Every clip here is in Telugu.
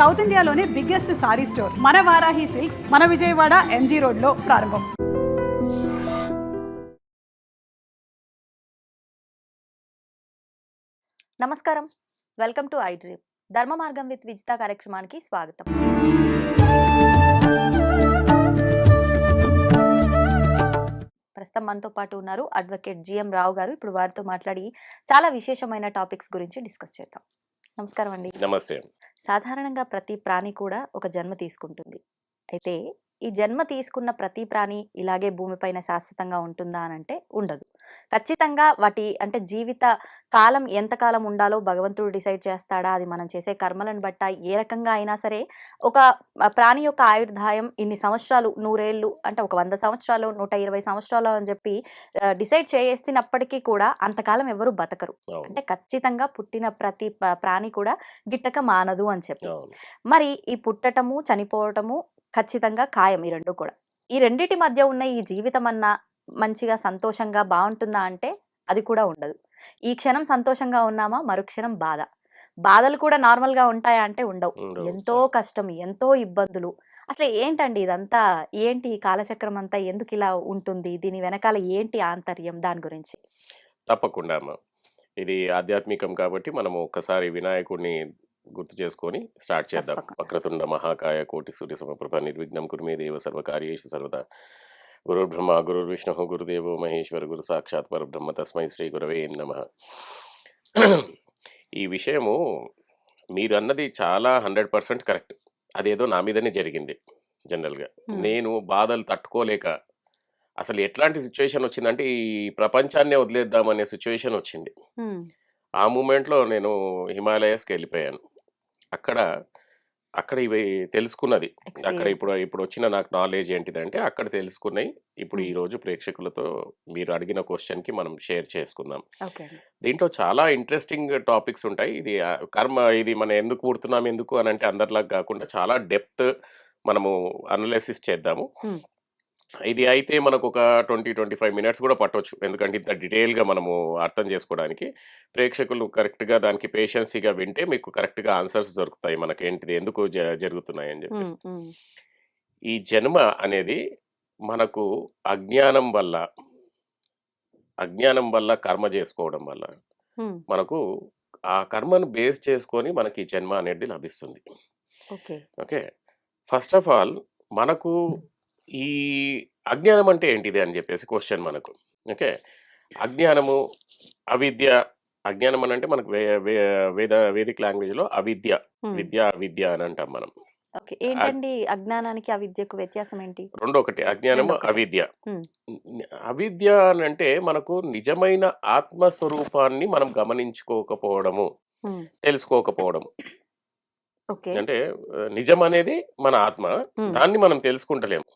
సౌత్ ఇండియాలోనే బిగ్గెస్ట్ సారీ స్టోర్. మన వారాహి సిల్క్స్ మన విజయవాడ ఎంజీ రోడ్లో ప్రారంభం. నమస్కారం. వెల్కమ్ టు ఐ డ్రీమ్ ధర్మ మార్గం విత్ విజిత కార్యక్రమానికి స్వాగతం. ప్రస్తుతం మనతో పాటు ఉన్నారు అడ్వకేట్ జిఎం రావు గారు. ఇప్పుడు వారితో మాట్లాడి చాలా విశేషమైన టాపిక్స్ గురించి డిస్కస్ చేద్దాం. నమస్కారం అండి. నమస్తే. సాధారణంగా ప్రతి ప్రాణి కూడా ఒక జన్మ తీసుకుంటుంది. అయితే ఈ జన్మ తీసుకున్న ప్రతి ప్రాణి ఇలాగే భూమిపైన శాశ్వతంగా ఉంటుందా అని అంటే ఉండదు. ఖచ్చితంగా వాటి అంటే జీవిత కాలం ఎంతకాలం ఉండాలో భగవంతుడు డిసైడ్ చేస్తాడా? అది మనం చేసే కర్మలను బట్ట ఏ రకంగా అయినా సరే ఒక ప్రాణి యొక్క ఆయుర్దాయం ఇన్ని సంవత్సరాలు నూరేళ్ళు అంటే ఒక వంద సంవత్సరాలు నూట ఇరవై సంవత్సరాలు అని చెప్పి డిసైడ్ చేసినప్పటికీ కూడా అంతకాలం ఎవరు బతకరు. అంటే ఖచ్చితంగా పుట్టిన ప్రతి ప్రాణి కూడా గిట్టక మానదు అని చెప్పి. మరి ఈ పుట్టటము చనిపోవటము ఖచ్చితంగా ఖాయం ఈ రెండు కూడా. ఈ రెండిటి మధ్య ఉన్న ఈ జీవితం అన్నా మంచిగా సంతోషంగా బాగుంటుందా అంటే అది కూడా ఉండదు. ఈ క్షణం సంతోషంగా ఉన్నామా? మరుక్షణం బాధ. బాధలు కూడా నార్మల్గా ఉంటాయా అంటే ఉండవు. ఎంతో కష్టం ఎంతో ఇబ్బందులు. అసలు ఏంటండి ఇదంతా? ఏంటి ఈ కాలచక్రం అంతా? ఎందుకు ఇలా ఉంటుంది? దీని వెనకాల ఏంటి ఆంతర్యం దాని గురించి? తప్పకుండా అమ్మ. ఇది ఆధ్యాత్మికం కాబట్టి మనము ఒక్కసారి వినాయకుడిని గుర్తు చేసుకొని స్టార్ట్ చేద్దాం. వక్రతుండ మహాకాయ కోటి సూర్య సమప్రభ నిర్విఘ్నం కుర్మే దేవ సర్వకార్యేషు సర్వదా గురు బ్రహ్మ గురు విష్ణు గురుదేవో మహేశ్వర గురు సాక్షాత్ పరబ్రహ్మ తస్మై శ్రీ గురవే నమ ఈ విషయము మీరు అన్నది చాలా హండ్రెడ్ పర్సెంట్ కరెక్ట్. అదేదో నా మీదనే జరిగింది జనరల్గా. నేను బాధలు తట్టుకోలేక అసలు ఎట్లాంటి సిచ్యువేషన్ వచ్చిందంటే ఈ ప్రపంచాన్నే వదిలేద్దామనే సిచ్యువేషన్ వచ్చింది. ఆ మూమెంట్లో నేను హిమాలయస్కి వెళ్ళిపోయాను. అక్కడ అక్కడ ఇవి తెలుసుకున్నది అక్కడ ఇప్పుడు. ఇప్పుడు వచ్చిన నాకు నాలెడ్జ్ ఏంటిదంటే అక్కడ తెలుసుకున్నాయి ఇప్పుడు. ఈ రోజు ప్రేక్షకులతో మీరు అడిగిన క్వశ్చన్కి మనం షేర్ చేసుకుందాం దీంట్లో చాలా ఇంట్రెస్టింగ్ టాపిక్స్ ఉంటాయి ఇది కర్మ ఇది మనం ఎందుకు పుడుతున్నాం ఎందుకు అని అంటే అందరిలాగా కాకుండా చాలా డెప్త్ మనము అనలైసిస్ చేద్దాము. ఇది అయితే మనకు ఒక ట్వంటీ ట్వంటీ ఫైవ్ మినిట్స్ కూడా పట్టవచ్చు ఎందుకంటే ఇంత డీటెయిల్గా మనము అర్థం చేసుకోవడానికి ప్రేక్షకులు కరెక్ట్గా దానికి పేషెన్సీగా వింటే మీకు కరెక్ట్గా ఆన్సర్స్ దొరుకుతాయి మనకి ఏంటిది ఎందుకు జరుగుతున్నాయి అని చెప్పేసి. ఈ జన్మ అనేది మనకు అజ్ఞానం వల్ల అజ్ఞానం వల్ల కర్మ చేసుకోవడం వల్ల మనకు ఆ కర్మను బేస్ చేసుకొని మనకి జన్మ అనేది లభిస్తుంది. Okay. Okay. First of all మనకు ఈ అజ్ఞానం అంటే ఏంటిది అని చెప్పేసి క్వశ్చన్ మనకు. ఓకే అజ్ఞానము అవిద్య అజ్ఞానం అని అంటే మనకు వేద వేదిక్ లాంగ్వేజ్లో అవిద్య హ్మ్. విద్య అవిద్య అని అంటాం మనం. ఏంటండి అజ్ఞానానికి అవిద్యకు వ్యత్యాసం ఏంటి? రెండు ఒకటి. అజ్ఞానము. అవిద్య. అవిద్య అని అంటే మనకు నిజమైన ఆత్మస్వరూపాన్ని మనం గమనించుకోకపోవడము హ్మ్, తెలుసుకోకపోవడం ఓకే అంటే నిజం అనేది మన ఆత్మ. దాన్ని మనం తెలుసుకుంటలేము.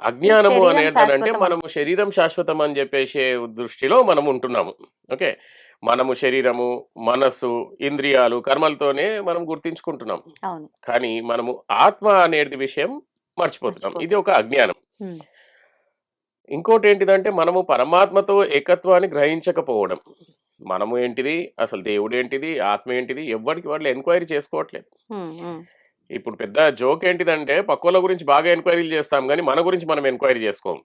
అజ్ఞానము శరీరం అనేది అంటే శాశ్వతం మనము శరీరం శాశ్వతం అని చెప్పేసే దృష్టిలో మనం ఉంటున్నాము. ఓకే? మనము శరీరము మనస్సు ఇంద్రియాలు కర్మలతోనే మనం గుర్తించుకుంటున్నాం. అవును. కానీ మనము ఆత్మ అనేది విషయం మర్చిపోతున్నాం. ఇది ఒక అజ్ఞానం. ఇంకోటి ఏంటిదంటే మనము పరమాత్మతో ఏకత్వాన్ని గ్రహించకపోవడం. మనము ఏంటిది? అసలు దేవుడు ఏంటిది? ఆత్మ ఏంటిది? ఎవరికి వాళ్ళు ఎంక్వైరీ చేసుకోవట్లేదు. ఇప్పుడు పెద్ద జోక్ ఏంటిదంటే పక్కోళ్ళ గురించి బాగా ఎంక్వైరీలు చేస్తాం కానీ మన గురించి మనం ఎంక్వైరీ చేసుకోం.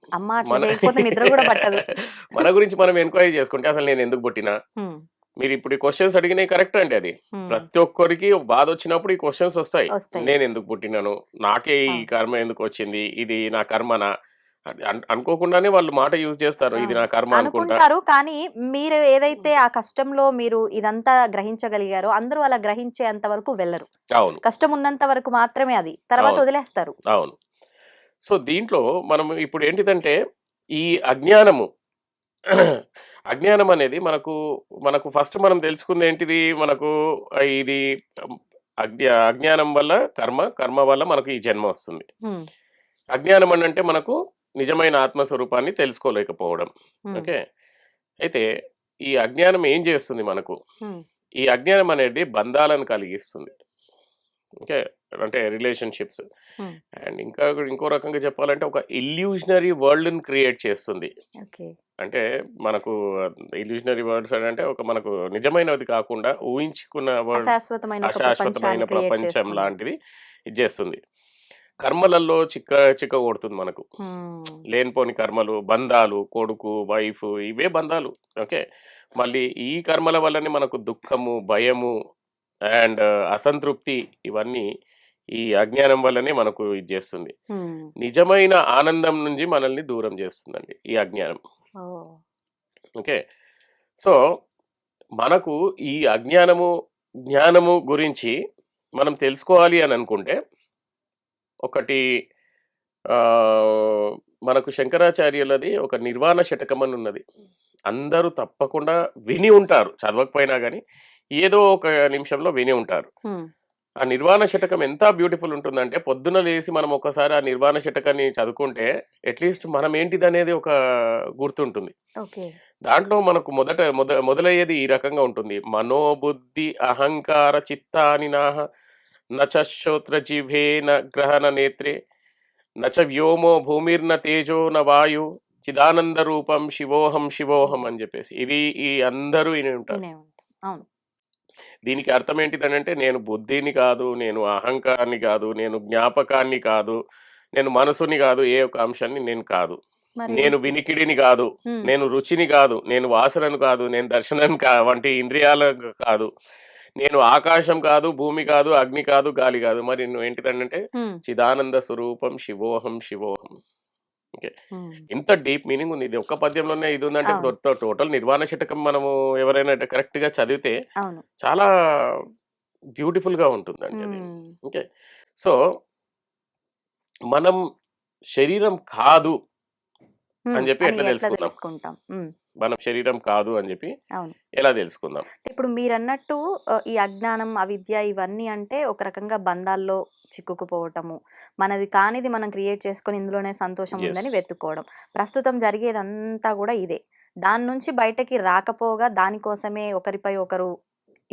మన గురించి మనం ఎంక్వైరీ చేసుకుంటే అసలు నేను ఎందుకు పుట్టినా? మీరు ఇప్పుడు ఈ క్వశ్చన్స్ అడిగినాయి కరెక్ట్ అండి అది. ప్రతి ఒక్కరికి ఒక బాధ వచ్చినప్పుడు ఈ క్వశ్చన్స్ వస్తాయి. నేను ఎందుకు పుట్టినాను? నాకే ఈ. కర్మ ఎందుకు వచ్చింది? ఇది నా కర్మనా? అనుకోకుండానే వాళ్ళు మాట యూజ్ చేస్తారు ఇది. నా కర్మ అనుకుంటా. అనుకుంటారు కానీ మీరు ఏదైతే ఆ కష్టంలో మీరు ఇదంతా గ్రహించగలిగారో అందరూ అలా గ్రహించేంత వరకు వెళ్ళరు. అవును. కష్టం ఉన్నంత వరకు మాత్రమే అది. తర్వాత. వదిలేస్తారు. అవును. సో దీంట్లో మనం ఇప్పుడు ఏంటిదంటే ఈ అజ్ఞానము అజ్ఞానం అనేది మనకు మనకు ఫస్ట్ మనం తెలుసుకుంది ఏంటిది? మనకు ఇది అజ్ఞ అజ్ఞానం వల్ల కర్మ కర్మ వల్ల మనకు ఈ జన్మ వస్తుంది. అజ్ఞానం అంటే మనకు నిజమైన ఆత్మస్వరూపాన్ని తెలుసుకోలేకపోవడం. ఓకే? అయితే ఈ అజ్ఞానం ఏం చేస్తుంది మనకు? ఈ అజ్ఞానం అనేది బంధాలను కలిగిస్తుంది. ఓకే? అంటే రిలేషన్షిప్స్. అండ్ ఇంకా ఇంకో రకంగా చెప్పాలంటే ఒక ఇల్యూషనరీ వరల్డ్ని క్రియేట్ చేస్తుంది. అంటే మనకు ఇల్యూషనరీ వర్డ్స్ అంటే ఒక మనకు నిజమైనది కాకుండా ఊహించుకున్న వర్డ్ అశాశ్వతమైన ప్రపంచం లాంటిది ఇది చేస్తుంది. కర్మలలో చిక్క చిక్క కొడుతుంది మనకు. లేనిపోని కర్మలు బంధాలు కొడుకు వైఫ్ ఇవే బంధాలు. ఓకే? మళ్ళీ ఈ కర్మల వల్లనే మనకు దుఃఖము భయము అండ్ అసంతృప్తి ఇవన్నీ ఈ అజ్ఞానం వల్లనే మనకు ఇది చేస్తుంది. నిజమైన ఆనందం నుంచి మనల్ని దూరం చేస్తుందండి ఈ అజ్ఞానం. ఓకే? సో మనకు ఈ అజ్ఞానము జ్ఞానము గురించి మనం తెలుసుకోవాలి అని అనుకుంటే ఒకటి మనకు శంకరాచార్యులది ఒక నిర్వాణ శతకం అని ఉన్నది. అందరూ తప్పకుండా విని ఉంటారు. చదవకపోయినా కానీ ఏదో ఒక నిమిషంలో విని ఉంటారు. ఆ నిర్వాణ శతకం ఎంత బ్యూటిఫుల్ ఉంటుందంటే పొద్దున లేసి మనం ఒకసారి ఆ నిర్వాణ శతకాన్ని చదువుకుంటే అట్లీస్ట్ మనం ఏంటిది అనేది ఒక గుర్తుంటుంది. ఓకే. దాంట్లో మనకు మొదట మొద మొదలయ్యేది ఈ రకంగా ఉంటుంది. మనోబుద్ధి అహంకార చిత్తాని నాహ నచ శ్రోత్ర జిహ్వే న గ్రహణ నేత్రే నచ వ్యోమో భూమిర్న తేజో న వాయు చిదానంద రూపం శివోహం శివోహం అని చెప్పేసి. ఇది ఈ అందరూ విని ఉంటారు. అవును. దీనికి అర్థం ఏంటిదనంటే నేను బుద్ధిని కాదు నేను అహంకారాన్ని కాదు నేను జ్ఞాపకాన్ని కాదు నేను మనసుని కాదు ఏ ఒక్క అంశాన్ని నేను కాదు. నేను వినికిడిని కాదు. నేను రుచిని కాదు నేను వాసనను కాదు నేను దర్శనం కా వంటి ఇంద్రియాల కాదు. నేను ఆకాశం కాదు భూమి కాదు అగ్ని కాదు గాలి కాదు మరి నువ్వు ఏంటిదంటే. చిదానంద స్వరూపం శివోహం శివోహం మ్మ్. ఇంత డీప్ మీనింగ్ ఉంది ఇది ఒక్క పద్యంలోనే ఇది ఉందంటే. టోటల్ నిర్వాణ శతకం మనము ఎవరైనా కరెక్ట్గా చదివితే చాలా బ్యూటిఫుల్గా ఉంటుందండి అది. ఓకే సో మనం శరీరం కాదు మ్మ్. చెప్పి అని ఎట్లా తెలుసుకుందాం? తెలుసుకుంటాం. మనం శరీరం కాదు అని చెప్పి అవును ఎలా తెలుసుకుందాం ఇప్పుడు మీరు అన్నట్టు ఆ, ఈ అజ్ఞానం అవిద్య ఇవన్నీ అంటే ఒక రకంగా బంధాల్లో చిక్కుకుపోవటము మనది కానిది మనం క్రియేట్ చేసుకొని ఇందులోనే సంతోషం. ఉందని వెతుక్కోవడం ప్రస్తుతం జరిగేదంతా కూడా ఇదే దాని నుంచి బయటకి రాకపోగా దానికోసమే ఒకరిపై ఒకరు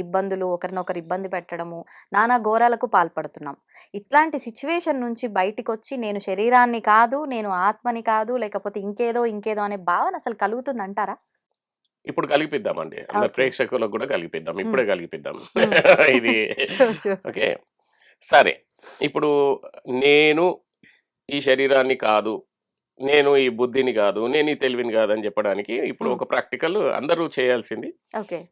ఇబ్బందులు ఒకరినొకరు ఇబ్బంది పెట్టడము నానా ఘోరాలకు పాల్పడుతున్నాం. ఇట్లాంటి సిచ్యువేషన్ నుంచి బయటికి వచ్చి నేను శరీరాన్ని కాదు నేను ఆత్మని కాదు లేకపోతే ఇంకేదో ఇంకేదో అనే భావన అసలు కలుగుతుంది అంటారా ఇప్పుడు Okay. ప్రేక్షకులకు కూడా కలిపిద్దాం ఇప్పుడే కలిపిద్దాం. ఇది ఓకే. సరే. ఇప్పుడు నేను ఈ శరీరాన్ని కాదు నేను ఈ బుద్ధిని కాదు నేను ఈ తెలివిని కాదు అని చెప్పడానికి ఇప్పుడు. ఒక ప్రాక్టికల్ అందరూ చేయాల్సింది.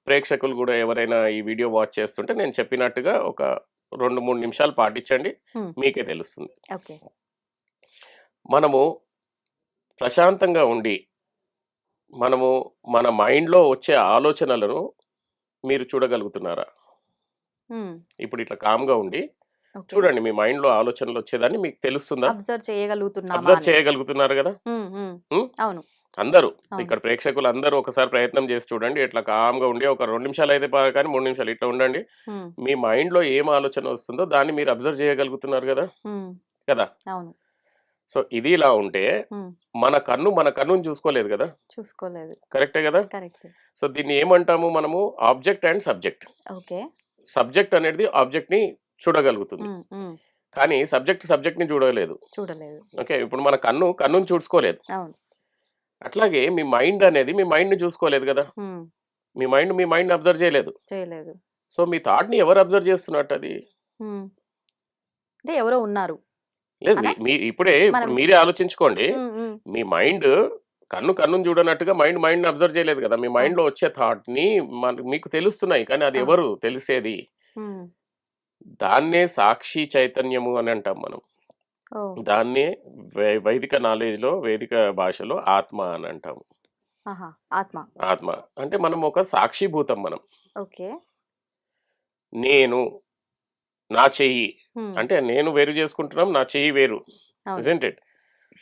ప్రేక్షకులు కూడా ఎవరైనా ఈ వీడియో వాచ్ చేస్తుంటే నేను చెప్పినట్టుగా ఒక రెండు మూడు నిమిషాలు పాటించండి. మీకే తెలుస్తుంది. ఓకే. మనము ప్రశాంతంగా ఉండి మనము మన మైండ్లో వచ్చే ఆలోచనలను మీరు చూడగలుగుతున్నారా? ఇప్పుడు ఇట్లా కామ్గా ఉండి చూడండి మీ మైండ్లో ఆలోచనలు వచ్చేదాన్ని మీకు తెలుస్తుందా? అబ్జర్వ్ చేయగలుగుతున్నామా అబ్జర్వ్. చేయగలుగుతున్నారు కదా? అవును. అందరూ. ఇక్కడ ప్రేక్షకులు అందరూ ఒకసారి ప్రయత్నం చేసి చూడండి. ఇట్లా కామ్గా ఉండి ఒక రెండు నిమిషాలు అయితే కానీ మూడు నిమిషాలు ఇట్లా ఉండండి. మీ మైండ్లో ఏం ఆలోచన వస్తుందో దాన్ని మీరు అబ్జర్వ్ చేయగలుగుతున్నారు కదా. కదా? సో ఇది ఇలా ఉంటే. మన కన్ను మన కన్నుని చూసుకోలేదు కదా? చూసుకోలేదు. కరెక్టే కదా? సో దీన్ని ఏమంటాము మనము? Object and subject. Okay. Subject అనేది ఆబ్జెక్ట్ని చూడగలుగుతుంది. కానీ సబ్జెక్ట్ సబ్జెక్ట్ని చూడలేదు. చూడలేదు. ఓకే ఇప్పుడు మన కన్ను కన్నుని చూసుకోలేదు. అట్లాగే మీ మైండ్ అనేది మీ మైండ్ని చూసుకోలేదు కదా? మీ మైండ్ మీ మైండ్ అబ్జర్వ్ చేయలేదు. చేయలేదు. సో మీ థాట్ని ఎవరు అబ్జర్వ్ చేస్తున్నట్టు అది. అంటే ఎవరో ఉన్నారు. లేదు? మీ- ఇప్పుడే మీరే ఆలోచించుకోండి. మీ మైండ్ కన్ను కన్నుని చూడనట్టుగా మైండ్ మైండ్ని అబ్జర్వ్ చేయలేదు కదా? మీ మైండ్లో వచ్చే థాట్ని మీకు తెలుస్తున్నాయి కానీ అది. ఎవరు తెలిసేది. దాన్నే సాక్షి చైతన్యము అని అంటాం మనం. దాన్నే వైదిక నాలెడ్జ్లో వేదిక భాషలో ఆత్మ అని అంటాము. ఆత్మ. ఆత్మ. అంటే మనం ఒక సాక్షిభూతం మనం. ఓకే. నేను నా చెయ్యి. అంటే నేను వేరు చేసుకుంటున్నాం నా చెయ్యి వేరు. ఇట్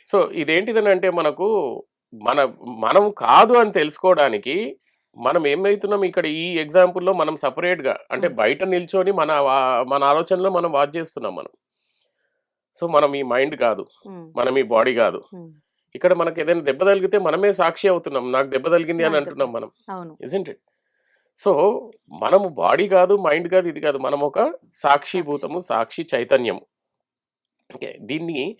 సో ఇదేంటిదని అంటే మనకు మన మనం కాదు అని తెలుసుకోవడానికి మనం ఏమైతున్నాం ఇక్కడ ఈ ఎగ్జాంపుల్లో మనం separate గా అంటే. బయట నిల్చొని మన మన ఆలోచనలో మనం వాచ్ చేస్తున్నాం మనం. సో మనం ఈ మైండ్ కాదు. మనం ఈ బాడీ కాదు. ఇక్కడ మనకి ఏదైనా దెబ్బ తగిలితే మనమే సాక్షి అవుతున్నాం. నాకు దెబ్బ తగిలింది అని అంటున్నాం మనం. ఇట్ సో మనము బాడీ కాదు మైండ్ కాదు ఇది కాదు. మనం ఒక సాక్షిభూతము సాక్షి చైతన్యము. ఓకే దీన్ని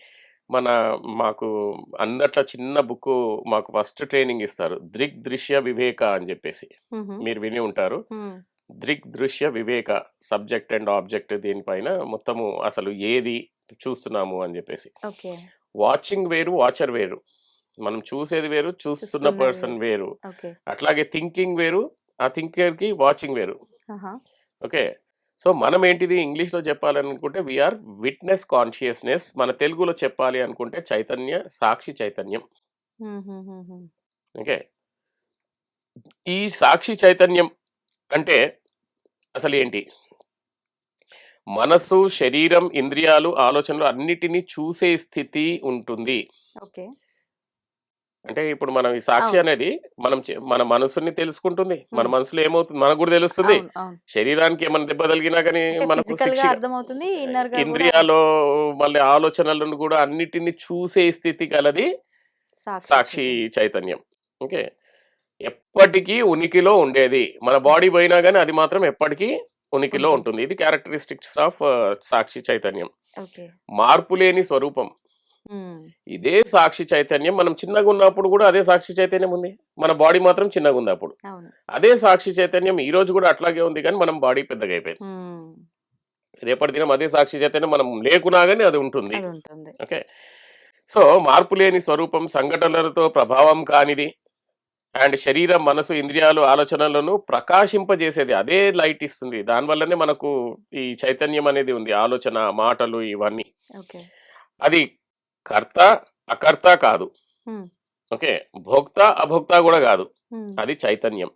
మన మాకు అందట్ల చిన్న బుక్ మాకు ఫస్ట్ ట్రైనింగ్ ఇస్తారు. దృక్ దృశ్య వివేక అని చెప్పేసి. మీరు విని ఉంటారు. దృక్ దృశ్య వివేక సబ్జెక్ట్ అండ్ ఆబ్జెక్ట్ దీనిపైన మొత్తము అసలు ఏది చూస్తున్నాము అని చెప్పేసి. వాచింగ్ వేరు వాచర్ వేరు. మనం చూసేది వేరు చూస్తున్న పర్సన్ వేరు. అట్లాగే థింకింగ్ వేరు ఆ థింకర్కి వాచింగ్ వేరు. ఓకే. సో మనం ఏంటిది ఇంగ్లీష్లో చెప్పాలనుకుంటే వీఆర్ విట్నెస్ కాన్షియస్నెస్ మన తెలుగులో చెప్పాలి అనుకుంటే చైతన్య సాక్షి చైతన్యం. ఓకే? ఈ సాక్షి చైతన్యం అంటే అసలు ఏంటి? మనసు శరీరం ఇంద్రియాలు ఆలోచనలు అన్నిటినీ చూసే స్థితి ఉంటుంది. ఓకే. అంటే ఇప్పుడు మనం ఈ సాక్షి. అనేది మనం మన మనసుని తెలుసుకుంటుంది. మన. మనసులో ఏమవుతుంది? మనకు కూడా తెలుస్తుంది. శరీరానికి ఏమైనా దెబ్బ తగిలినా కానీ మనకు ఇంద్రియాలో మళ్ళీ ఆలోచనలను కూడా అన్నిటిని చూసే స్థితి కలది సాక్షి చైతన్యం. ఓకే. ఎప్పటికీ ఉనికిలో ఉండేది. మన బాడీ పోయినా కానీ అది మాత్రం ఎప్పటికీ ఉనికిలో ఉంటుంది. ఇది క్యారెక్టరిస్టిక్స్ ఆఫ్ సాక్షి చైతన్యం. మార్పు లేని స్వరూపం. ఇదే సాక్షి చైతన్యం. మనం చిన్నగా ఉన్నప్పుడు కూడా అదే సాక్షి చైతన్యం ఉంది. మన బాడీ మాత్రం చిన్నగా ఉంది అప్పుడు. అదే సాక్షి చైతన్యం ఈ రోజు కూడా అట్లాగే ఉంది కానీ మనం బాడీ పెద్దగా అయిపోయింది. రేపటి దినం అదే సాక్షి చైతన్యం మనం లేకున్నా కానీ అది ఉంటుంది. ఓకే. సో మార్పు లేని స్వరూపం సంఘటనలతో ప్రభావం కానిది అండ్ శరీరం మనసు ఇంద్రియాలు ఆలోచనలను ప్రకాశింపజేసేది అదే లైట్ ఇస్తుంది. దానివల్లనే మనకు ఈ చైతన్యం అనేది ఉంది. ఆలోచన మాటలు ఇవన్నీ. అది కర్త అకర్త కాదు. ఓకే? భోక్త అభోక్త కూడా కాదు. అది చైతన్యం.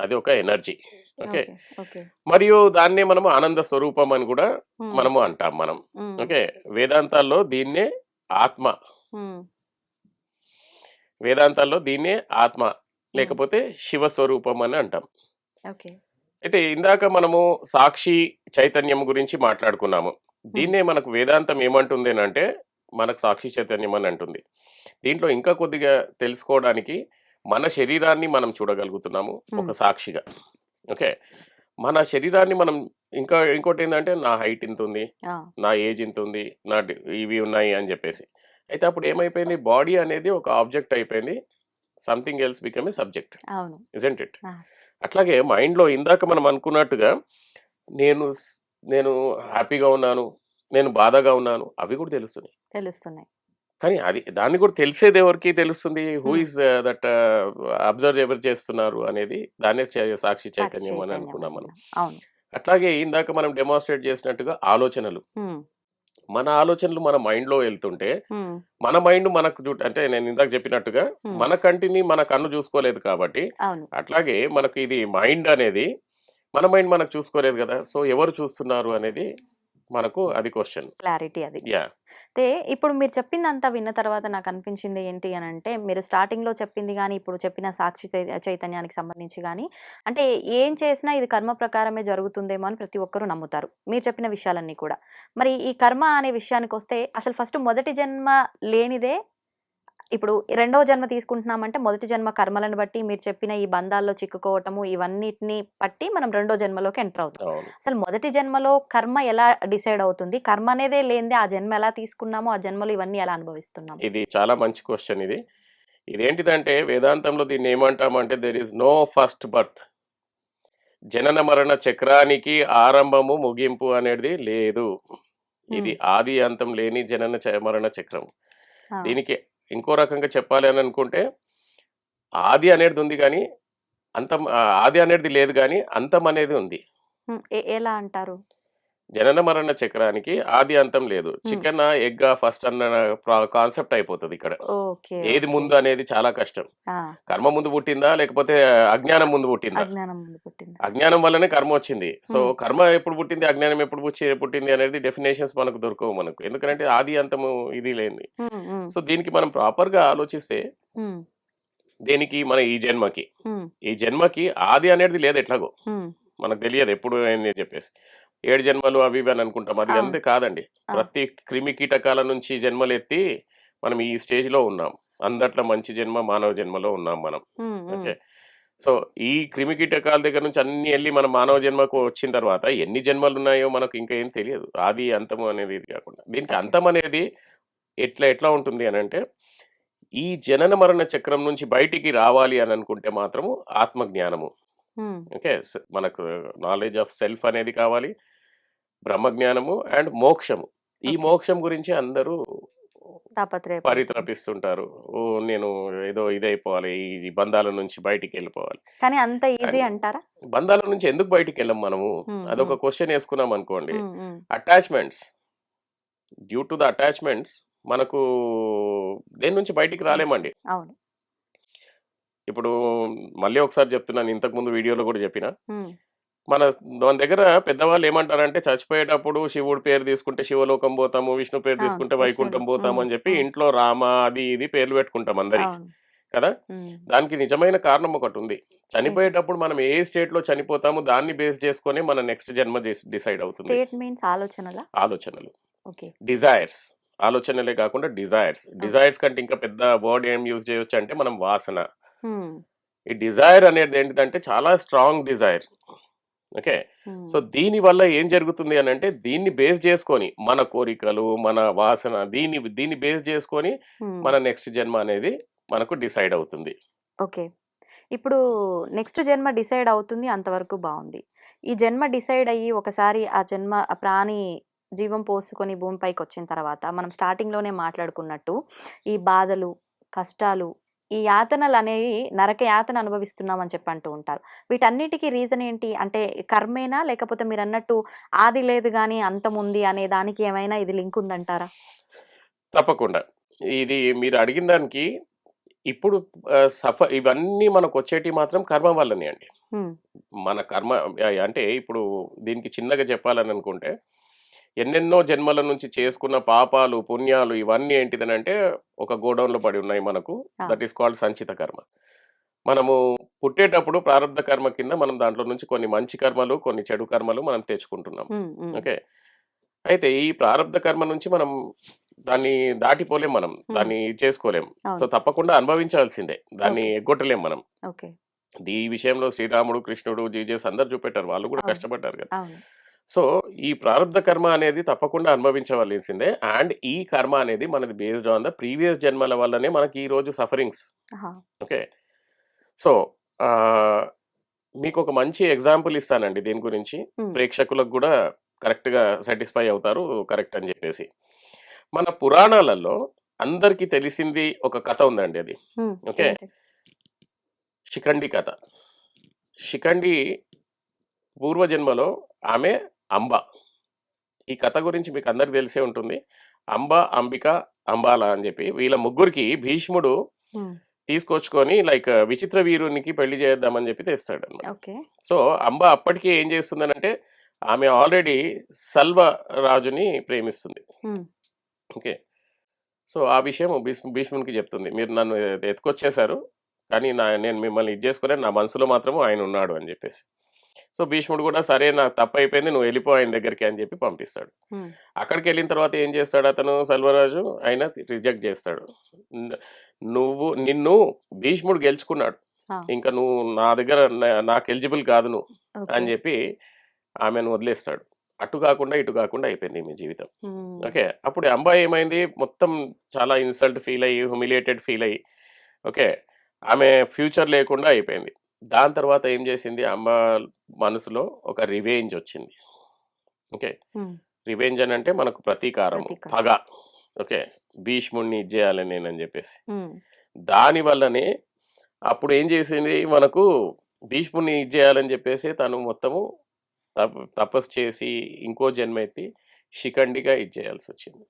అది ఒక ఎనర్జీ. ఓకే? మరియు దాన్నే మనము ఆనంద స్వరూపం అని కూడా. మనము అంటాం మనం. ఓకే? వేదాంతాల్లో దీన్నే ఆత్మ. వేదాంతాల్లో దీన్నే ఆత్మ. లేకపోతే శివ స్వరూపం అని అంటాం. అయితే ఇందాక మనము సాక్షి చైతన్యం గురించి మాట్లాడుకున్నాము. దీన్నే మనకు వేదాంతం ఏమంటుంది అంటే మనకు సాక్షి చైతన్యం అని అంటుంది. దీంట్లో ఇంకా కొద్దిగా తెలుసుకోవడానికి మన శరీరాన్ని మనం చూడగలుగుతున్నాము ఒక సాక్షిగా. ఓకే? మన శరీరాన్ని మనం ఇంకా ఇంకోటి ఏంటంటే నా హైట్ ఇంత ఉంది. నా ఏజ్ ఇంత ఉంది నా ఇవి ఉన్నాయి అని చెప్పేసి. అయితే అప్పుడు ఏమైపోయింది? బాడీ అనేది ఒక ఆబ్జెక్ట్ అయిపోయింది. Something else become a subject. Isn't it. అట్లాగే మైండ్లో ఇందాక మనం అనుకున్నట్టుగా నేను నేను హ్యాపీగా ఉన్నాను నేను బాధగా ఉన్నాను. అవి కూడా తెలుస్తున్నాయి. తెలుస్తున్నాయి. కానీ అది దాన్ని కూడా తెలిసేది ఎవరికి తెలుస్తుంది? హూ. ఇస్ దట్ అబ్జర్వ్ ఎవరు చేస్తున్నారు అనేది దాన్నే సాక్షి చైతన్యం అని అనుకున్నాం మనం. అట్లాగే ఇందాక మనం డెమాన్స్ట్రేట్ చేసినట్టుగా ఆలోచనలు. మన ఆలోచనలు మన మైండ్లో వెళ్తుంటే. మన మైండ్ మనకు చూ అంటే నేను ఇందాక చెప్పినట్టుగా. మన కంటిని మన కన్ను చూసుకోలేదు కాబట్టి అట్లాగే మనకు ఇది మైండ్ అనేది మన మైండ్ మనకు చూసుకోలేదు కదా! సో ఎవరు చూస్తున్నారు అనేది మనకు అది క్వశ్చన్. క్లారిటీ అది. యా. అయితే ఇప్పుడు మీరు చెప్పిందంతా విన్న తర్వాత నాకు అనిపించింది ఏంటి అని అంటే మీరు స్టార్టింగ్లో చెప్పింది కానీ ఇప్పుడు చెప్పిన సాక్షి చైతన్యానికి సంబంధించి కానీ అంటే ఏం చేసినా ఇది కర్మ ప్రకారమే జరుగుతుందేమో అని ప్రతి ఒక్కరూ నమ్ముతారు. మీరు చెప్పిన విషయాలన్నీ కూడా. మరి ఈ కర్మ అనే విషయానికి వస్తే అసలు ఫస్ట్ మొదటి జన్మ లేనిదే ఇప్పుడు రెండవ జన్మ తీసుకుంటున్నామంటే మొదటి జన్మ కర్మలను బట్టి మీరు చెప్పిన ఈ బంధాల్లో చిక్కుకోవటము ఇవన్నిటిని బట్టి మనం రెండో జన్మలోకి ఎంటర్ అవుతాం. అసలు మొదటి జన్మలో కర్మ ఎలా డిసైడ్ అవుతుంది? కర్మ అనేదే లేనిదే ఆ జన్మ ఎలా తీసుకున్నామో ఆ జన్మలో ఇవన్నీ ఎలా అనుభవిస్తున్నాం ఇది చాలా మంచి క్వశ్చన్ ఇది. ఇదేంటిదంటే వేదాంతంలో దీన్ని ఏమంటామంటే there is no first birth జనన మరణ చక్రానికి ఆరంభము ముగింపు అనేది లేదు. ఇది ఆది అంతం లేని జనన మరణ చక్రం దీనికి ఇంకో రకంగా చెప్పాలి అని అనుకుంటే ఆది అనేది ఉంది కానీ అంతం ఆది అనేది లేదు కానీ అంతం అనేది ఉంది. ఎలా అంటారు? జనన మరణ చక్రానికి ఆది అంతం లేదు. చికెన్ ఎగ్ ఫస్ట్ అన్న కాన్సెప్ట్ అయిపోతుంది ఇక్కడ. ఏది ముందు అనేది చాలా కష్టం. కర్మ ముందు పుట్టిందా లేకపోతే అజ్ఞానం ముందు పుట్టిందా? అజ్ఞానం వల్లనే కర్మ వచ్చింది. సో. కర్మ ఎప్పుడు పుట్టింది అజ్ఞానం ఎప్పుడు పుట్టింది అనేది డెఫినేషన్స్ మనకు దొరకవు మనకు. ఎందుకంటే ఆది అంతము ఇది ఉమ్, సో దీనికి మనం ప్రాపర్గా ఆలోచిస్తే దేనికి? మన ఈ జన్మకి. ఈ జన్మకి ఆది అనేది లేదు ఎట్లాగో. మనకు తెలియదు ఎప్పుడు అని చెప్పేసి. ఏడు జన్మలు అవి ఇవి అని అనుకుంటాం. అది. అంతే కాదండి. ప్రతి క్రిమి కీటకాల నుంచి జన్మలు ఎత్తి మనం ఈ స్టేజ్లో ఉన్నాం. అందట్లో మంచి జన్మ మానవ జన్మలో ఉన్నాం మనం. ఓకే. సో ఈ క్రిమి కీటకాల దగ్గర నుంచి అన్ని వెళ్ళి మన మానవ జన్మకు వచ్చిన తర్వాత ఎన్ని జన్మలు ఉన్నాయో మనకు ఇంకా ఏం తెలియదు. ఆది అంతం అనేది ఇది కాకుండా. దీనికి. అంతం అనేది ఎట్లా ఎట్లా ఉంటుంది అని అంటే ఈ జనన మరణ చక్రం నుంచి బయటికి రావాలి అని అనుకుంటే మాత్రము ఆత్మ జ్ఞానము ఓకే. మనకు నాలెడ్జ్ ఆఫ్ సెల్ఫ్ అనేది కావాలి. బ్రహ్మజ్ఞానము అండ్ మోక్షము. ఈ. మోక్షం గురించి అందరూ. పరితపిస్తుంటారు. ఓ నేను ఏదో ఇదైపోవాలి ఈ బంధాల నుంచి బయటికి వెళ్ళిపోవాలి కానీ అంత ఈజీ అంటారా? బంధాల నుంచి ఎందుకు బయటికి వెళ్ళం మనము అదొక. క్వశ్చన్ వేసుకున్నాం అనుకోండి. Attachments. Due to the attachments మనకు దేని నుంచి బయటికి రాలేమండి. అవును. ఇప్పుడు మళ్ళీ ఒకసారి చెప్తున్నాను ఇంతకు ముందు వీడియోలో కూడా చెప్పిన. మన మన దగ్గర పెద్దవాళ్ళు ఏమంటారంటే చచ్చిపోయేటప్పుడు శివుడు పేరు తీసుకుంటే శివలోకం పోతాము విష్ణు పేరు తీసుకుంటే వైకుంఠం. పోతాము అని చెప్పి. ఇంట్లో రామ అది ఇది పేర్లు పెట్టుకుంటాం అందరి కదా? దానికి నిజమైన కారణం ఒకటి ఉంది. చనిపోయేటప్పుడు మనం ఏ స్టేట్లో చనిపోతామో దాన్ని బేస్ చేసుకొని మన నెక్స్ట్ జన్మ డిసైడ్ అవుతుంది. ఆలోచనలా? డిజైర్స్. ఆలోచనలే కాకుండా డిజైర్స్. డిజైర్స్ కంటే ఇంకా పెద్ద వర్డ్ ఏం యూజ్ చేయొచ్చు అంటే మనం వాసన. ఈ డిజైర్ అనేది ఏంటిదంటే చాలా స్ట్రాంగ్ డిజైర్. ఓకే. సో దీని వల్ల ఏం జరుగుతుంది అని అంటే దీన్ని బేస్ చేసుకొని మన కోరికలు మన వాసన దీన్ని దీన్ని బేస్ చేసుకొని. మన నెక్స్ట్ జన్మ అనేది మనకు డిసైడ్ అవుతుంది. ఓకే. ఇప్పుడు నెక్స్ట్ జన్మ డిసైడ్ అవుతుంది అంతవరకు బాగుంది. ఈ జన్మ డిసైడ్ అయ్యి ఒకసారి ఆ జన్మ ఆ ప్రాణి జీవం పోసుకొని భూమిపైకి వచ్చిన తర్వాత మనం స్టార్టింగ్లోనే మాట్లాడుకున్నట్టు ఈ బాధలు కష్టాలు ఈ యాతనలు అనేవి నరక యాతన అనుభవిస్తున్నాం అని చెప్పి అంటూ ఉంటారు. వీటన్నిటికీ రీజన్ ఏంటి? అంటే కర్మేనా? లేకపోతే మీరు అన్నట్టు ఆది లేదు కానీ అంతం ఉంది అనే దానికి ఏమైనా ఇది లింక్ ఉందంటారా? తప్పకుండా. ఇది మీరు అడిగిన దానికి ఇప్పుడు సఫ ఇవన్నీ మనకు వచ్చేటి మాత్రం కర్మ వల్లనే అండి. మన కర్మ అంటే ఇప్పుడు దీనికి చిన్నగా చెప్పాలని అనుకుంటే ఎన్నెన్నో జన్మల నుంచి చేసుకున్న పాపాలు పుణ్యాలు ఇవన్నీ ఏంటిదనంటే ఒక గోడౌన్లో పడి ఉన్నాయి మనకు. దట్ ఈస్ కాల్డ్ సంచిత కర్మ. మనము పుట్టేటప్పుడు ప్రారంభ కర్మ కింద మనం దాంట్లో నుంచి కొన్ని మంచి కర్మలు కొన్ని చెడు కర్మలు మనం తెచ్చుకుంటున్నాం. ఓకే? అయితే ఈ ప్రారంభ కర్మ నుంచి మనం దాన్ని దాటిపోలేం మనం. దాన్ని చేసుకోలేం. సో తప్పకుండా అనుభవించాల్సిందే. దాన్ని ఎగ్గొట్టలేం మనం. ఓకే. ఈ విషయంలో శ్రీరాముడు కృష్ణుడు జీజస్ అందరు చూపెట్టారు. వాళ్ళు కూడా. కష్టపడ్డారు కదా. సో ఈ ప్రారంభ కర్మ అనేది తప్పకుండా అనుభవించవలసిందే. అండ్ ఈ కర్మ అనేది మనది బేస్డ్ ఆన్ ద ప్రీవియస్ జన్మల వల్లనే మనకి ఈ రోజు సఫరింగ్స్. ఓకే? సో మీకు ఒక మంచి ఎగ్జాంపుల్ ఇస్తానండి దీని గురించి. ప్రేక్షకులకు కూడా కరెక్ట్గా సాటిస్ఫై అవుతారు కరెక్ట్ అని చెప్పేసి. మన పురాణాలలో అందరికీ తెలిసింది ఒక కథ ఉందండి అది. ఓకే. శిఖండి కథ. శిఖండి పూర్వజన్మలో ఆమె అంబ. ఈ కథ గురించి మీకు అందరికి తెలిసే ఉంటుంది. అంబ అంబిక అంబాల అని చెప్పి వీళ్ళ ముగ్గురికి భీష్ముడు తీసుకొచ్చుకొని లైక్ విచిత్ర వీరునికి పెళ్ళి చేద్దామని చెప్పి తెస్తాడు అన్నమాట ఓకే. సో అంబ అప్పటికే ఏం చేస్తుందనంటే ఆమె ఆల్రెడీ సల్వ రాజుని ప్రేమిస్తుంది. ఓకే. సో ఆ విషయం భీష్మ భీష్మునికి చెప్తుంది. మీరు నన్ను ఎత్తుకొచ్చేశారు. కానీ నా నేను మిమ్మల్ని ఇది చేసుకునే నా మనసులో మాత్రం ఆయన ఉన్నాడు అని చెప్పేసి. సో భీష్ముడు కూడా సరే నాకు తప్పు అయిపోయింది నువ్వు వెళ్ళిపో ఆయన దగ్గరికి అని చెప్పి పంపిస్తాడు. అక్కడికి వెళ్ళిన తర్వాత ఏం చేస్తాడు అతను సల్వరాజు? ఆయన రిజెక్ట్ చేస్తాడు. నువ్వు నిన్ను భీష్ముడు గెలుచుకున్నాడు. ఇంకా నువ్వు నా దగ్గర నాకు ఎలిజిబుల్ కాదు నువ్వు. అని చెప్పి ఆమెను వదిలేస్తాడు. అటు కాకుండా ఇటు కాకుండా అయిపోయింది మీ జీవితం. ఓకే. అప్పుడు అమ్మాయి ఏమైంది? మొత్తం చాలా ఇన్సల్ట్ ఫీల్ అయ్యి హ్యూమిలియేటెడ్ ఫీల్ అయ్యి ఓకే. ఆమె ఫ్యూచర్ లేకుండా అయిపోయింది. దాని తర్వాత ఏం చేసింది? అమ్మ మనసులో ఒక రివేంజ్ వచ్చింది. ఓకే? రివెంజ్ అని అంటే మనకు ప్రతీకారం. పగ. ఓకే? భీష్ముడిని ఇచ్చేయాలి నేనని చెప్పేసి. దాని వల్లనే అప్పుడు ఏం చేసింది? మనకు భీష్ముడిని ఇచ్చేయాలని చెప్పేసి తను మొత్తము తప తపస్సు చేసి ఇంకో జన్మ ఎత్తి శిఖండిగా ఇచ్చేయాల్సి వచ్చింది.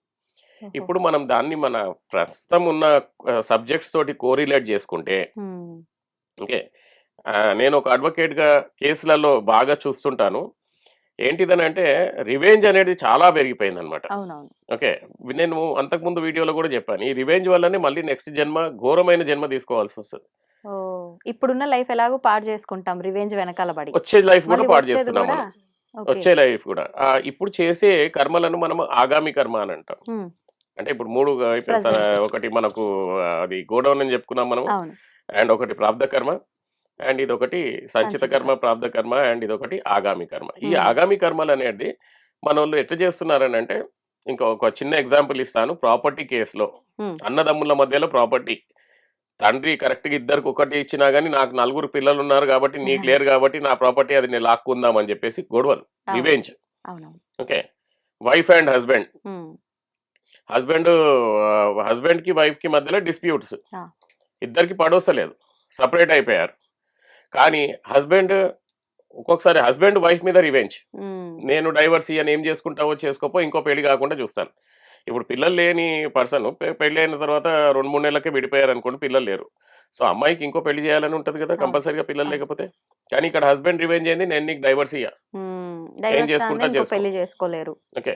ఇప్పుడు మనం దాన్ని మన ప్రస్తుతం ఉన్న సబ్జెక్ట్స్ తోటి కోరిలేట్ చేసుకుంటే ఓకే? నేను ఒక అడ్వకేట్గా కేసులలో బాగా చూస్తుంటాను. ఏంటిదని అంటే రివెంజ్ అనేది చాలా పెరిగిపోయింది అనమాట ఓకే. నేను అంతకుముందు వీడియోలో కూడా చెప్పాను. ఈ రివెంజ్ వల్లనే మళ్ళీ నెక్స్ట్ జన్మ ఘోరమైన జన్మ తీసుకోవాల్సి వస్తుంది. ఇప్పుడున్న లైఫ్ ఎలాగో పాడు చేసుకుంటాం రివెంజ్ వెనకాల పడి. వచ్చే లైఫ్ కూడా పాడు చేస్తున్నాం. వచ్చే లైఫ్ కూడా. ఇప్పుడు చేసే కర్మలను మనం ఆగామి కర్మ అని అంటాం. అంటే ఇప్పుడు మూడు. ఒకటి మనకు అది గోడౌన్ అని చెప్పుకున్నాం మనం అండ్ ఒకటి ప్రాబ్ధ కర్మ అండ్ ఇదొకటి సంచిత కర్మ ప్రాప్త కర్మ అండ్ ఇదొకటి ఆగామి కర్మ ఈ. ఆగామి కర్మలు అనేది మన వాళ్ళు ఎట్లా చేస్తున్నారని అంటే ఇంకా ఒక చిన్న ఎగ్జాంపుల్ ఇస్తాను ప్రాపర్టీ కేసులో మ్మ్. అన్నదమ్ముల మధ్యలో ప్రాపర్టీ తండ్రి కరెక్ట్గా ఇద్దరికి ఒకటి ఇచ్చినా గానీ నాకు నలుగురు పిల్లలు ఉన్నారు కాబట్టి నీకు. లేరు కాబట్టి నా ప్రాపర్టీ అది నేను లాక్కుందాం అని చెప్పేసి గొడవలు. Revenge okay wife and husband. Husband హస్బెండ్కి వైఫ్కి మధ్యలో డిస్ప్యూట్స్. ఇద్దరికి పడవస్తలేదు సపరేట్ అయిపోయారు కానీ హస్బెండ్ ఒక్కొక్కసారి హస్బెండ్ వైఫ్ మీద రివెంజ్. నేను డైవర్స్ ఇయ్యని ఏం చేసుకుంటావో చేసుకోపో ఇంకో పెళ్ళి కాకుండా చూస్తాను ఇప్పుడు పిల్లలు లేని పర్సన్ పెళ్ళి అయిన తర్వాత రెండు మూడు నెలలకే విడిపోయారు అనుకోండి పిల్లలు లేరు సో అమ్మాయికి ఇంకో పెళ్ళి చేయాలని ఉంటది కదా. కంపల్సరీగా పిల్లలు. లేకపోతే కానీ ఇక్కడ హస్బెండ్ రివెంజ్ అయింది నేను నీకు డైవర్స్ ఇయ్యా. డైవర్స్ చేసుకుంటా. పెళ్ళి చేసుకోలేరు ఓకే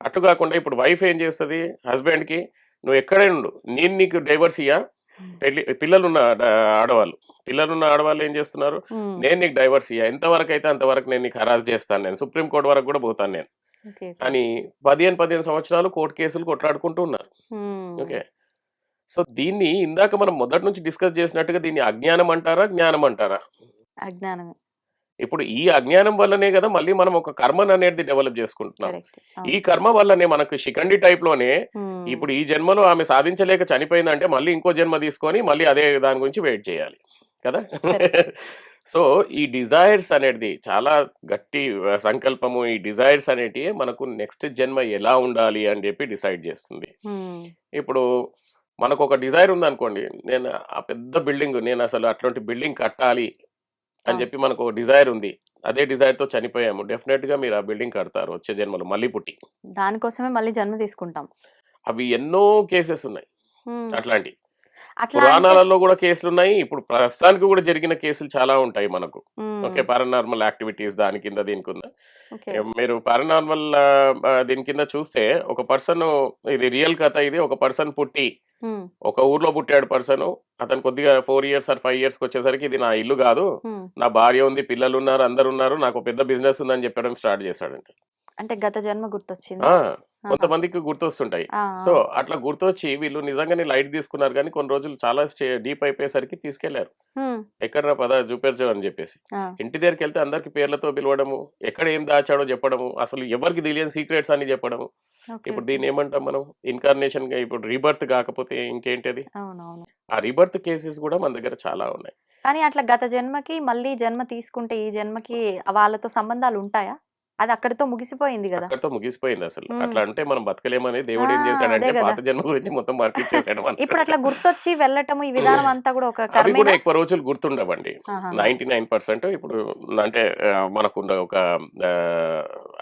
అటు కాకుండా ఇప్పుడు వైఫ్ ఏం చేస్తుంది హస్బెండ్కి నువ్వు ఎక్కడే ఉండు నేను నీకు డైవర్స్ ఇయ్యా పెళ్ళి పిల్లలున్న ఆడవాళ్ళు. పిల్లలున్న ఆడవాళ్ళు ఏం చేస్తున్నారు. నేను నీకు డైవర్స్ ఇయ్యా. ఎంతవరకు అయితే అంతవరకు నేను నీకు హరాస్ చేస్తాను నేను. సుప్రీం కోర్ట్ వరకు కూడా పోతాను నేను. అని పదిహేను పదిహేను సంవత్సరాలు కోర్టు కేసులు కొట్లాడుకుంటూ ఉన్నారు. ఓకే. సో దీన్ని ఇందాక మనం మొదటి నుంచి డిస్కస్ చేసినట్టుగా దీన్ని అజ్ఞానం అంటారా జ్ఞానం అంటారా? అజ్ఞానమే. ఇప్పుడు ఈ అజ్ఞానం వల్లనే కదా మళ్ళీ మనం ఒక కర్మను అనేది డెవలప్ చేసుకుంటున్నాం. ఈ కర్మ వల్లనే మనకు శిఖండి టైప్లోనే ఇప్పుడు ఈ జన్మలో ఆమె సాధించలేక చనిపోయిందంటే మళ్ళీ ఇంకో జన్మ తీసుకొని మళ్ళీ అదే దాని గురించి వెయిట్ చేయాలి. కదా? సో ఈ డిజైర్స్ అనేది చాలా గట్టి సంకల్పము. ఈ డిజైర్స్ అనేటివి మనకు నెక్స్ట్ జన్మ ఎలా ఉండాలి అని చెప్పి డిసైడ్ చేస్తుంది. ఇప్పుడు మనకు ఒక డిజైర్ ఉంది అనుకోండి నేను ఆ పెద్ద బిల్డింగ్ నేను అసలు అట్లాంటి బిల్డింగ్ కట్టాలి అని. చెప్పి మనకు ఒక డిజైర్ ఉంది. అదే డిజైర్తో చనిపోయాము. డెఫినెట్గా మీరు ఆ బిల్డింగ్ కడతారు. వచ్చే జన్మలో మళ్ళీ పుట్టి. దానికోసమే మళ్ళీ జన్మ తీసుకుంటాం. అవి ఎన్నో కేసెస్ ఉన్నాయి. మ్మ్. అట్లాంటి అట్లా అంటే- పురాణాలలో కూడా కేసులు ఉన్నాయి ఇప్పుడు ప్రస్తుతానికి కూడా జరిగిన కేసులు చాలా ఉంటాయి మనకు. ఓకే పారానార్మల్ యాక్టివిటీస్ దాని కింద దీని కింద. మీరు పారానార్మల్ దీని కింద చూస్తే ఒక పర్సన్ ఇది రియల్ కథ ఇది. ఒక పర్సన్ పుట్టి. ఒక ఊర్లో పుట్టాడు పర్సన్ అతను కొద్దిగా four years or five years వచ్చేసరికి ఇది నా ఇల్లు కాదు. నా భార్య ఉంది పిల్లలు ఉన్నారు అందరు ఉన్నారు. నాకు పెద్ద బిజినెస్ ఉందని చెప్పడం స్టార్ట్ చేశాడండి అంటే గత జన్మ గుర్తొచ్చింది. కొంతమందికి గుర్తొస్తుంటాయి. సో అట్లా గుర్తొచ్చి వీళ్ళు నిజంగానే లైట్ తీసుకున్నారు కానీ కొన్ని రోజులు చాలా డీప్ అయిపోయేసరికి తీసుకెళ్ళారు. ఎక్కడ పద చూపించు అని చెప్పేసి. ఇంటి దగ్గరికి వెళ్తే అందరికి పేర్లతో పిలవడము ఎక్కడ ఏం దాచాడో చెప్పడము అసలు ఎవరికి తెలియని సీక్రెట్స్ అని చెప్పడము. ఇప్పుడు. దీన్ని ఏమంటాం మనం? ఇన్కార్నేషన్గా ఇప్పుడు రీబర్త్ కాకపోతే ఇంకేంటది? ఆ రీబర్త్ కేసెస్ కూడా మన దగ్గర చాలా ఉన్నాయి. కానీ అట్లా గత జన్మకి మళ్ళీ జన్మ తీసుకుంటే ఈ జన్మకి వాళ్ళతో సంబంధాలు ఉంటాయా? అది అక్కడితో ముగిసిపోయింది కదా అక్కడితో ముగిసిపోయింది అసలు. అట్లా అంటే మనం బతకలేమని దేవుడు ఏం చేశాడంటే. పాత జన్మ గురించి మొత్తం మార్పిచ్చేసాడు మనకు. ఇప్పుడు అట్లా గుర్తొచ్చి వెళ్ళటము ఈ విధానం అంతా కూడా ఒక అవి కూడా ఎక్కువ రోజులు గుర్తుండవండి. నైన్టీ నైన్ పర్సెంట్ ఇప్పుడు అంటే ఆ, మనకున్న ఒక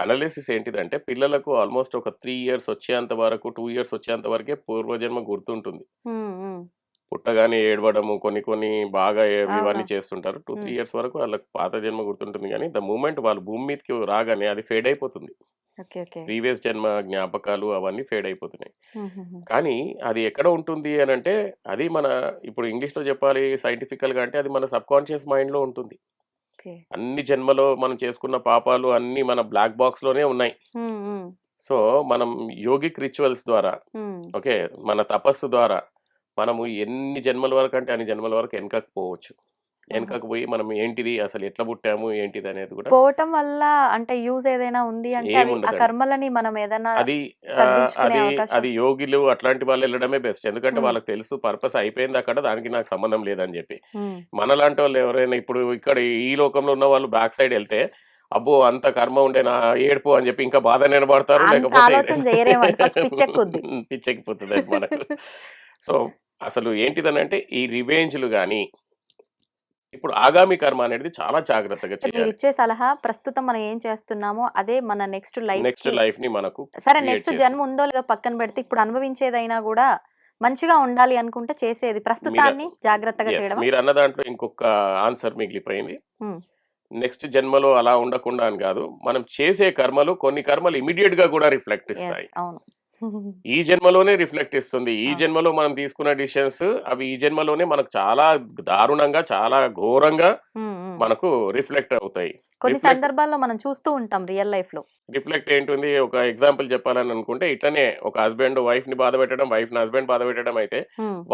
అనాలిసిస్ ఏంటిదంటే పిల్లలకు ఆల్మోస్ట్ ఒక త్రీ ఇయర్స్ వచ్చేంత వరకు టూ ఇయర్స్ వచ్చేంత వరకే పూర్వజన్మ గుర్తుంటుంది. పుట్టగానే ఏడవడము కొన్ని కొన్ని బాగా. ఇవన్నీ చేస్తుంటారు టూ త్రీ. ఇయర్స్ వరకు వాళ్ళకి పాత జన్మ గుర్తుంటుంది కానీ ద మూమెంట్ వాళ్ళు భూమి మీదకి రాగానే అది ఫేడ్ అయిపోతుంది ప్రీవియస్ జన్మ జ్ఞాపకాలు అవన్నీ ఫేడ్ అయిపోతున్నాయి. కానీ అది ఎక్కడ ఉంటుంది అని అంటే అది మన ఇప్పుడు ఇంగ్లీష్లో చెప్పాలి సైంటిఫికల్గా అంటే అది మన సబ్ కాన్షియస్ మైండ్లో ఉంటుంది అన్ని జన్మలో మనం చేసుకున్న పాపాలు అన్ని మన బ్లాక్ బాక్స్లోనే ఉన్నాయి సో మనం యోగిక్ రిచువల్స్ ద్వారా. ఓకే మన తపస్సు ద్వారా మనము ఎన్ని జన్మల వరకు అంటే అన్ని జన్మల వరకు వెనకకు పోవచ్చు వెనకకు పోయి మనం ఏంటిది అసలు ఎట్లా పుట్టాము ఏంటిది అనేది కూడా పోవటం వల్ల అంటే యూజ్ ఏదైనా ఉంది అంటే ఆ. కర్మలని మనం ఏదైనా అది అది. అది యోగిలు అట్లాంటి వాళ్ళు వెళ్ళడమే బెస్ట్ ఎందుకంటే. వాళ్ళకి తెలుసు పర్పస్ అయిపోయింది అక్కడ దానికి నాకు సంబంధం లేదని చెప్పి. మనలాంటి వాళ్ళు ఎవరైనా ఇప్పుడు ఇక్కడ ఈ లోకంలో ఉన్న వాళ్ళు బ్యాక్ సైడ్ వెళ్తే అబ్బో అంత కర్మ ఉండే నా ఏడుపు అని చెప్పి ఇంకా బాధ నిలబడతారు లేకపోతే. పిచ్చెక్కిపోతుంది మనకు సో అసలు ఏంటిదనంటే ఈ రివెంజ్లు కానీ ఇప్పుడు ఆగామి కర్మ అనేది చాలా జాగ్రత్తగా అంటే మీరు చేయాలి. ఇచ్చే సలహా ప్రస్తుతం మనం ఏం చేస్తున్నామో అదే మన నెక్స్ట్ లైఫ్ నెక్స్ట్ లైఫ్ని మనకు సరే create నెక్స్ట్. జన్మ ఉందో లేదో పక్కన పెడితే ఇప్పుడు అనుభవించేదైనా కూడా మంచిగా ఉండాలి అనుకుంటే చేసేది. ప్రస్తుతాన్ని జాగ్రత్తగా Yes, చేయడం మీరు అన్న దాంట్లో ఇంకొక ఆన్సర్ మిగిలిపోయింది. Hmm. నెక్స్ట్ జన్మలో అలా ఉండకుండా అని కాదు. మనం చేసే కర్మలు కొన్ని కర్మలు ఇమీడియట్గా కూడా రిఫ్లెక్ట్ ఇస్తాయి. అవును. ఈ జన్మలోనే రిఫ్లెక్ట్ ఇస్తుంది ఈ. జన్మలో మనం తీసుకున్న డిసిషన్స్ అవి ఈ జన్మలోనే మనకు చాలా దారుణంగా చాలా ఘోరంగా. మనకు రిఫ్లెక్ట్ అవుతాయి. కొన్ని సందర్భాల్లో మనం చూస్తూ ఉంటాం రియల్ లైఫ్లో రిఫ్లెక్ట్ ఏంటుంది? ఒక ఎగ్జాంపుల్ చెప్పాలని అనుకుంటే ఇట్లనే ఒక హస్బెండ్ వైఫ్ని బాధ పెట్టడం వైఫ్ని హస్బెండ్ బాధ పెట్టడం అయితే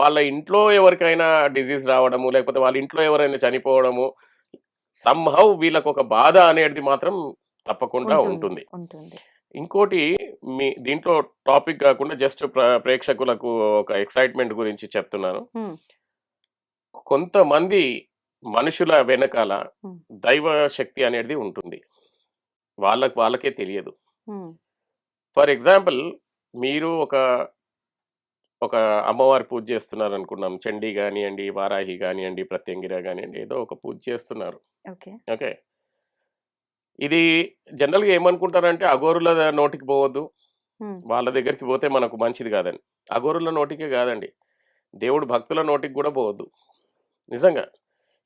వాళ్ళ ఇంట్లో ఎవరికైనా డిజీజ్ రావడము లేకపోతే వాళ్ళ ఇంట్లో ఎవరైనా చనిపోవడము సంహౌ వీళ్ళకు ఒక బాధ అనేది మాత్రం తప్పకుండా ఉంటుంది. ఇంకోటి మీ దీంట్లో టాపిక్ కాకుండా జస్ట్ ప్రేక్షకులకు ఒక ఎక్సైట్మెంట్ గురించి చెప్తున్నాను. కొంతమంది మనుషుల వెనకాల. దైవ శక్తి అనేది ఉంటుంది. వాళ్ళకి వాళ్ళకే తెలియదు. ఫర్ ఎగ్జాంపుల్ మీరు ఒక ఒక అమ్మవారి పూజ చేస్తున్నారు అనుకున్నాం చండీ కానివ్వండి వారాహి కానివ్వండి ప్రత్యంగిర కానివ్వండి ఏదో ఒక పూజ చేస్తున్నారు. ఓకే. ఓకే. ఇది జనరల్గా ఏమనుకుంటారంటే అఘోరుల నోటికి పోవద్దు. వాళ్ళ దగ్గరికి పోతే మనకు మంచిది కాదని. అఘోరుల నోటికే కాదండి. దేవుడు భక్తుల నోటికి కూడా పోవద్దు. నిజంగా.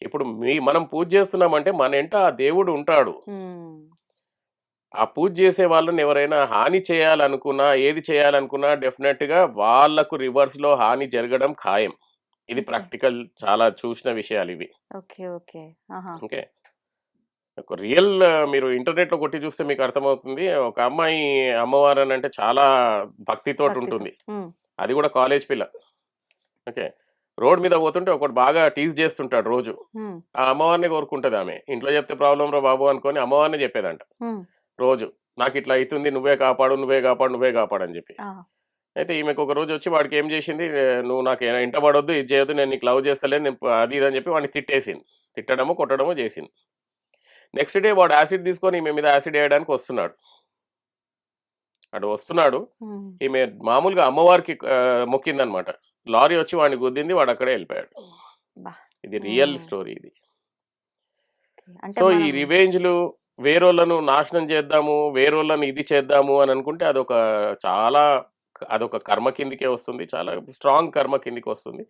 ఇప్పుడు మీ మనం పూజ చేస్తున్నామంటే మన ఎంట ఆ దేవుడు ఉంటాడు. ఆ పూజ చేసే వాళ్ళని ఎవరైనా హాని చేయాలనుకున్నా ఏది చేయాలనుకున్నా డెఫినెట్గా వాళ్ళకు రివర్స్లో హాని జరగడం ఖాయం. ఇది. ప్రాక్టికల్ చాలా చూసిన విషయాలు ఇవి. Okay okay. ఓకే. ఒక రియల్ మీరు ఇంటర్నెట్లో కొట్టి చూస్తే మీకు అర్థమవుతుంది. ఒక అమ్మాయి అమ్మవారు అని అంటే చాలా భక్తితోటి భక్తితో. ఉంటుంది. అది కూడా కాలేజ్ పిల్ల. ఓకే. రోడ్ మీద పోతుంటే ఒకటి బాగా టీజ్ చేస్తుంటాడు రోజు. ఆ అమ్మవారిని కోరుకుంటుంది ఆమె. ఇంట్లో చెప్తే ప్రాబ్లం రా బాబు అనుకొని అమ్మవారిని చెప్పేదంట. రోజు. నాకు ఇట్లా అవుతుంది నువ్వే కాపాడు నువ్వే కాపాడు నువ్వే కాపాడు అని చెప్పి. అయితే ఈమెకు ఒక రోజు వచ్చి వాడికి ఏం చేసింది? "ఏ, నువ్వు నాకు ఇంట పడొద్దు ఇది చేయొద్దు నేను నీకు లవ్ చేస్తలే నేను అది ఇది అని చెప్పి వాడిని తిట్టేసింది. తిట్టడము కొట్టడము చేసింది. నెక్స్ట్ డే వాడు యాసిడ్ తీసుకొని ఈమె మీద యాసిడ్ వేయడానికి వస్తున్నాడు. అటు వస్తున్నాడు. ఈమె మామూలుగా అమ్మవారికి మొక్కిందనమాట. లారీ వచ్చి వాడిని గుద్దింది వాడు అక్కడే వెళ్ళిపోయాడు. ఇది రియల్. స్టోరీ ఇది. సో ఈ రివెంజ్లు వేరోళ్ళను నాశనం చేద్దాము వేరోళ్ళను ఇది చేద్దాము అని అనుకుంటే అదొక చాలా అదొక కర్మ కిందికే వస్తుంది. చాలా స్ట్రాంగ్ కర్మ కిందికి వస్తుంది.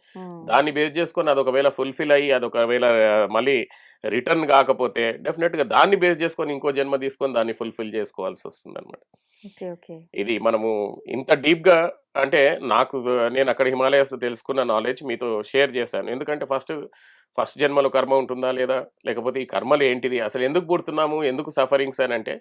దాన్ని బేస్ చేసుకొని అది ఒకవేళ ఫుల్ఫిల్ అయ్యి అది ఒకవేళ ఆ, మళ్ళీ రిటర్న్ కాకపోతే డెఫినెట్గా దాన్ని బేస్ చేసుకొని ఇంకో జన్మ తీసుకొని దాన్ని ఫుల్ఫిల్ చేసుకోవాల్సి వస్తుంది అనమాట ఇది మనము ఇంత డీప్గా అంటే నాకు నేను అక్కడ హిమాలయస్ తెలుసుకున్న నాలెడ్జ్ మీతో షేర్ చేశాను. ఎందుకంటే ఫస్ట్ ఫస్ట్ జన్మలో కర్మ ఉంటుందా లేదా? లేకపోతే ఈ కర్మలు ఏంటిది? అసలు ఎందుకు పుడుతున్నాము? ఎందుకు సఫరింగ్స్ అని అంటే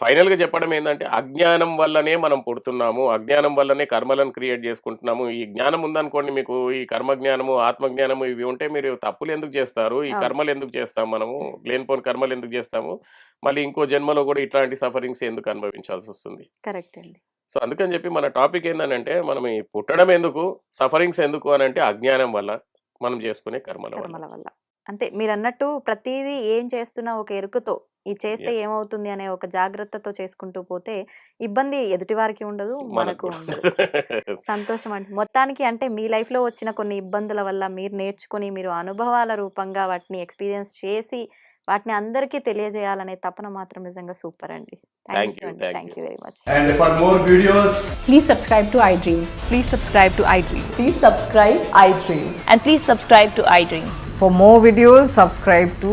ఫైనల్గా చెప్పడం ఏంటంటే అజ్ఞానం వల్లనే మనం పుడుతున్నాము అజ్ఞానం వల్లనే కర్మలను క్రియేట్ చేసుకుంటున్నాము. ఈ జ్ఞానం ఉందనుకోండి మీకు ఈ కర్మ జ్ఞానము ఆత్మ జ్ఞానము ఇవి ఉంటే మీరు తప్పులు ఎందుకు చేస్తారు? ఈ. కర్మలు ఎందుకు చేస్తాం మనము? లేనిపోని కర్మలు ఎందుకు చేస్తాము? మళ్ళీ ఇంకో జన్మలో కూడా ఇట్లాంటి సఫరింగ్స్ ఎందుకు అనుభవించాల్సి వస్తుంది? కరెక్ట్ అండి. సో అందుకని చెప్పి మన టాపిక్ ఏంటంటే మనం ఈ పుట్టడం ఎందుకు సఫరింగ్స్ ఎందుకు అని అంటే అజ్ఞానం వల్ల మనం చేసుకునే కర్మల వల్ల. కర్మల వల్ల. అంతే మీరు అన్నట్టు ప్రతిదీ ఏం చేస్తున్నా ఒక ఎరుకతో ఈ చేస్తే. ఏమవుతుంది అనే ఒక జాగ్రత్తతో చేసుకుంటూ పోతే ఇబ్బంది ఎదుటి వారికి ఉండదు మనకు ఉండదు సంతోషం అండి మొత్తానికి అంటే మీ లైఫ్లో వచ్చిన కొన్ని ఇబ్బందుల వల్ల మీరు నేర్చుకుని మీరు అనుభవాల రూపంగా వాటిని ఎక్స్పీరియన్స్ చేసి వాటిని అందరికీ తెలియజేయాలనే తపన మాత్రం నిజంగా సూపర్ అండి థ్యాంక్ యూ అండి thank you very much more videos, Please subscribe to iDream. Please subscribe to iDream Please subscribe iDream. and please subscribe to iDream. For more videos, subscribe to